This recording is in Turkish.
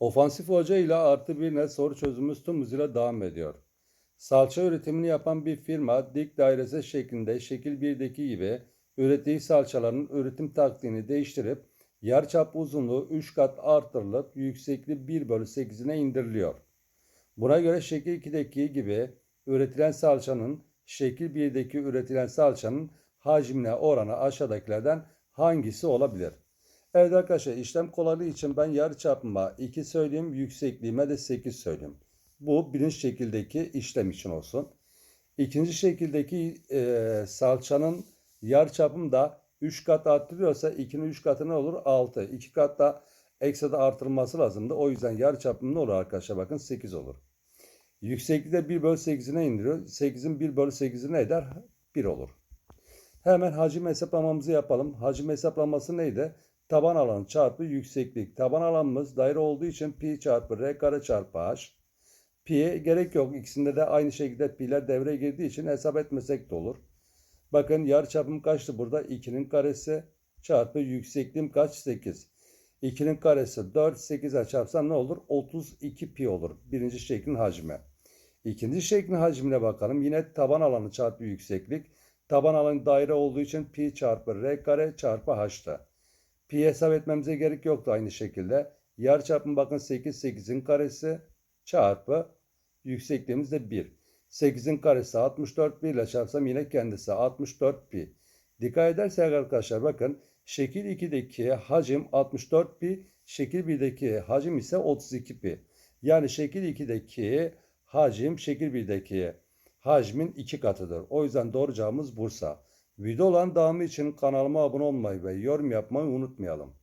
Ofansif Hoca ile artı bir net soru çözümümüz tüm hızıyla devam ediyor. Salça üretimini yapan bir firma dik dairesi şeklinde şekil 1'deki gibi ürettiği salçaların üretim taktiğini değiştirip yarıçap uzunluğu 3 kat artırılıp yüksekliği 1 bölü 8'ine indiriliyor. Buna göre şekil 2'deki gibi üretilen salçanın şekil 1'deki üretilen salçanın hacmine oranı aşağıdakilerden hangisi olabilir? Evet arkadaşlar işlem kolaylığı için ben yarı çarpıma 2 söyleyeyim, yüksekliğime de 8 söyleyeyim. Bu birinci şekildeki işlem için olsun. İkinci şekildeki e, salçanın yarı çapım da 3 kat arttırıyorsa 2'nin 3 katı ne olur? 6. 2 kat da ekstra artırılması lazımdı. O yüzden yarı çapım ne olur arkadaşlar? Bakın 8 olur. Yüksekliği de 1 bölü 8'ine indiriyor. 8'in 1 bölü 8'i ne eder? 1 olur. Hemen hacim hesaplamamızı yapalım. Hacim hesaplaması neydi? Taban alanı çarpı yükseklik. Taban alanımız daire olduğu için pi çarpı r kare çarpı h. Pi'ye gerek yok. İkisinde de aynı şekilde pi'ler devreye girdiği için hesap etmesek de olur. Bakın yarıçapım kaçtı burada? 2'nin karesi çarpı yüksekliğim kaç? 8. 2'nin karesi 4, 8'e çarpsam ne olur? 32 pi olur. Birinci şeklin hacmi. İkinci şeklin hacmine bakalım. Yine taban alanı çarpı yükseklik. Taban alanı daire olduğu için pi çarpı r kare çarpı h'ta. Pi hesap etmemize gerek yoktu aynı şekilde. Yarıçapım bakın 8, 8'in karesi çarpı yüksekliğimiz de 1. 8'in karesi 64 pi ile çarpsam yine kendisi 64 pi. Dikkat edersek arkadaşlar bakın şekil 2'deki hacim 64 pi, şekil 1'deki hacim ise 32 pi. Yani şekil 2'deki hacim şekil 1'deki hacmin 2 katıdır. O yüzden doğru cevabımız Bursa. Video olan devamı için kanalıma abone olmayı ve yorum yapmayı unutmayalım.